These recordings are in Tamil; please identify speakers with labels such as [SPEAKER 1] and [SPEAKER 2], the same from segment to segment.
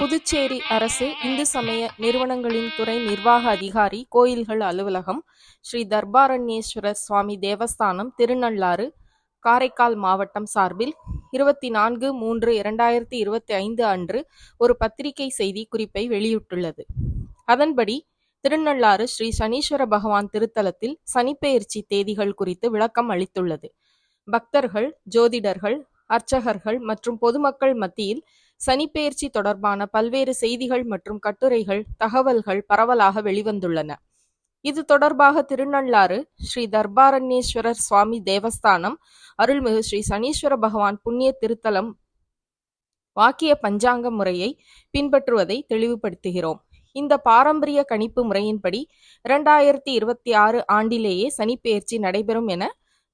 [SPEAKER 1] புதுச்சேரி அரசு இந்து சமய நிறுவனங்களின் துறை நிர்வாக அதிகாரி கோயில்கள் அலுவலகம் ஸ்ரீ தர்பாரண்யேஸ்வரர் சுவாமி தேவஸ்தானம் திருநள்ளாறு காரைக்கால் மாவட்டம் சார்பில் இருபத்தி நான்கு மூன்று இரண்டாயிரத்தி இருபத்தி ஐந்து அன்று ஒரு பத்திரிகை செய்தி குறிப்பை வெளியிட்டுள்ளது. அதன்படி திருநள்ளாறு ஸ்ரீ சனீஸ்வர பகவான் திருத்தலத்தில் சனிப்பெயர்ச்சி தேதிகள் குறித்து விளக்கம் அளித்துள்ளது. பக்தர்கள் ஜோதிடர்கள் அர்ச்சகர்கள் மற்றும் பொதுமக்கள் மத்தியில் சனிப்பெயர்ச்சி தொடர்பான பல்வேறு செய்திகள் மற்றும் கட்டுரைகள் தகவல்கள் பரவலாக வெளிவந்துள்ளன. இது தொடர்பாக திருநள்ளாறு ஸ்ரீ தர்பாரண்யேஸ்வரர் சுவாமி தேவஸ்தானம் அருள்மிகு ஸ்ரீ சனீஸ்வர பகவான் புண்ணிய திருத்தலம் வாக்கிய பஞ்சாங்க முறையை பின்பற்றுவதை தெளிவுபடுத்துகிறோம். இந்த பாரம்பரிய கணிப்பு முறையின்படி இரண்டாயிரத்தி இருபத்தி ஆறு ஆண்டிலேயே சனிப்பெயர்ச்சி நடைபெறும் என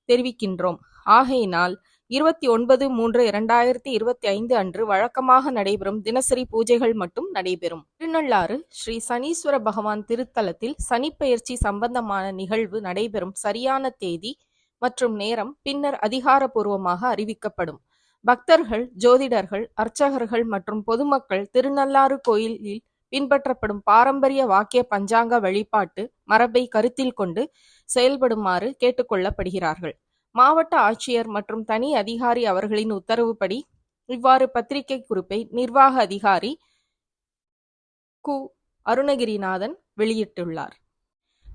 [SPEAKER 1] தெரிவிக்கின்றோம். ஆகையினால் இருபத்தி ஒன்பது மூன்று இரண்டாயிரத்தி இருபத்தி ஐந்து அன்று வழக்கமாக நடைபெறும் தினசரி பூஜைகள் மட்டும் நடைபெறும். திருநள்ளாறு ஸ்ரீ சனீஸ்வர பகவான் திருத்தலத்தில் சனிப்பெயர்ச்சி சம்பந்தமான நிகழ்வு நடைபெறும் சரியான தேதி மற்றும் நேரம் பின்னர் அதிகாரப்பூர்வமாக அறிவிக்கப்படும். பக்தர்கள் ஜோதிடர்கள் அர்ச்சகர்கள் மற்றும் பொதுமக்கள் திருநள்ளாறு கோயிலில் பின்பற்றப்படும் பாரம்பரிய வாக்கிய பஞ்சாங்க வழிபாட்டு மரபை கருத்தில் கொண்டு செயல்படுமாறு கேட்டுக்கொள்ளப்படுகிறார்கள் மாவட்ட ஆட்சியர் மற்றும் தனி அதிகாரி அவர்களின் உத்தரவுப்படி இவ்வாறு பத்திரிகை குறிப்பை நிர்வாக அதிகாரி கு. அருணகிரிநாதன் வெளியிட்டுள்ளார்.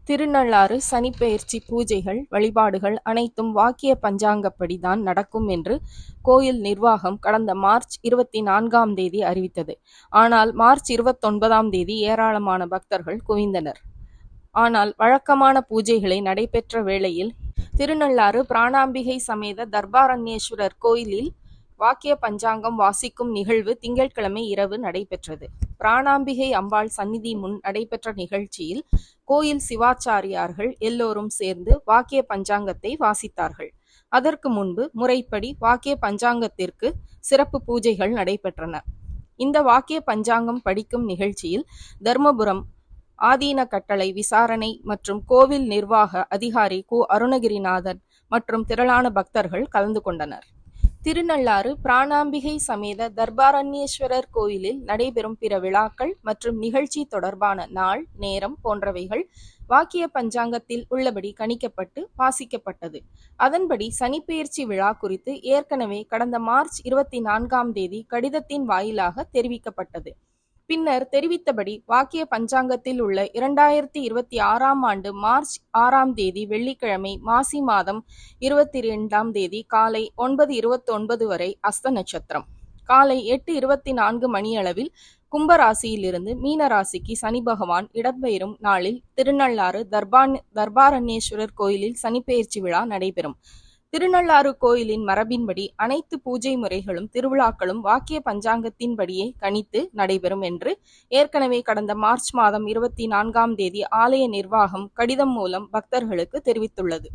[SPEAKER 1] திருநள்ளாறு சனிப்பெயர்ச்சி பூஜைகள் வழிபாடுகள் அனைத்தும் வாக்கிய பஞ்சாங்கப்படி தான் நடக்கும் என்று கோயில் நிர்வாகம் கடந்த மார்ச் இருபத்தி நான்காம் தேதி அறிவித்தது. ஆனால் மார்ச் இருபத்தொன்பதாம் தேதி ஏராளமான பக்தர்கள் குவிந்தனர். ஆனால் வழக்கமான பூஜைகளை நடைபெற்ற வேளையில் திருநள்ளாறு பிராணாம்பிகை சமேத தர்பாரண்யேஸ்வரர் கோயிலில் வாக்கிய பஞ்சாங்கம் வாசிக்கும் நிகழ்வு திங்கட்கிழமை இரவு நடைபெற்றது. பிராணாம்பிகை அம்பாள் சந்நிதி முன் நடைபெற்ற நிகழ்ச்சியில் கோயில் சிவாச்சாரியார்கள் எல்லோரும் சேர்ந்து வாக்கிய பஞ்சாங்கத்தை வாசித்தார்கள். அதற்கு முன்பு முறைப்படி வாக்கிய பஞ்சாங்கத்திற்கு சிறப்பு பூஜைகள் நடைபெற்றன. இந்த வாக்கிய பஞ்சாங்கம் படிக்கும் நிகழ்ச்சியில் தர்மபுரம் ஆதீன கட்டளை விசாரணை மற்றும் கோவில் நிர்வாக அதிகாரி கு. அருணகிரிநாதன் மற்றும் திரளான பக்தர்கள் கலந்து கொண்டனர். திருநள்ளாறு பிராணாம்பிகை சமேத தர்பாரண்யேஸ்வரர் கோயிலில் நடைபெறும் பிற விழாக்கள் மற்றும் நிகழ்ச்சி தொடர்பான நாள் நேரம் போன்றவைகள் வாக்கிய பஞ்சாங்கத்தில் உள்ளபடி கணிக்கப்பட்டு வாசிக்கப்பட்டது அதன்படி சனிப்பெயர்ச்சி விழா குறித்து ஏற்கனவே கடந்த மார்ச் இருபத்தி நான்காம் தேதி கடிதத்தின் வாயிலாக தெரிவிக்கப்பட்டது. பின்னர் தெரிவித்தபடி வாக்கிய பஞ்சாங்கத்தில் உள்ள இரண்டாயிரத்தி இருபத்தி ஆறாம் ஆண்டு மார்ச் ஆறாம் தேதி வெள்ளிக்கிழமை மாசி மாதம் இருபத்தி இரண்டாம் தேதி காலை ஒன்பது இருபத்தி ஒன்பது வரை அஸ்த நட்சத்திரம். காலை எட்டு இருபத்தி நான்கு மணியளவில் கும்பராசியிலிருந்து மீனராசிக்கு சனி பகவான் இடம்பெயரும் நாளில் திருநள்ளாறு தர்பான் தர்பாரண்யேஸ்வரர் கோயிலில் சனிப்பெயர்ச்சி விழா நடைபெறும். திருநள்ளாறு கோயிலின் மரபின்படி அனைத்து பூஜை முறைகளும் திருவிழாக்களும் வாக்கிய பஞ்சாங்கத்தின்படியே கணித்து நடைபெறும் என்று ஏற்கனவே கடந்த மார்ச் மாதம் இருபத்தி நான்காம் தேதி ஆலய நிர்வாகம் கடிதம் மூலம் பக்தர்களுக்கு தெரிவித்துள்ளது.